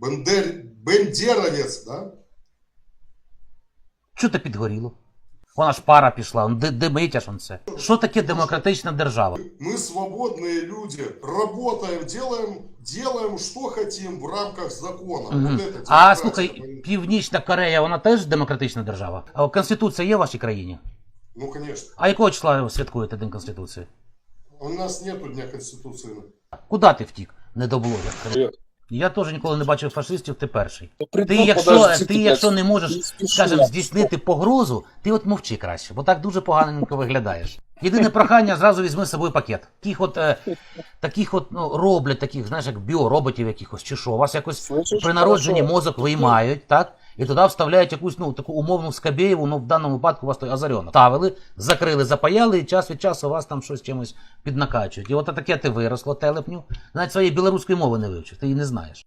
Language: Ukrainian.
Бендер... Бендеровец, да? Що ти підгоріло? Вона ж пара пішла, он ди- димить аж он це. Що таке демократична держава? Мы свободные люди, работаем, делаем, делаем, что хотим в рамках закона. Мгм. Вот это А демократия, слухай, понимаете? Північна Корея, вона теж демократична держава. А Конституція є в вашій країні? Ну, конечно. А якого числа ви святкуєте День Конституції? У нас нету Дня Конституции. Куди ти втік? Недоблогер. Я- Я теж ніколи не бачив фашистів, ти перший. Ти якщо, ти, якщо не можеш, скажімо, здійснити погрозу, ти от мовчи краще, бо так дуже поганенько виглядаєш. Єдине прохання, зразу візьми з собою пакет. Таких от, е, таких от ну, роблять, таких, знаєш, як біороботів якихось, чи що. У вас якось при народженні мозок виймають, так? І туди вставляють якусь ну, таку умовну скабєєву, ну в даному випадку у вас той азарьонок. Ставили, закрили, запаяли, і час від часу вас там щось чимось піднакачують. І от таке ти виросло, телепню. Навіть своєї білоруської мови не вивчив, ти її не знаєш.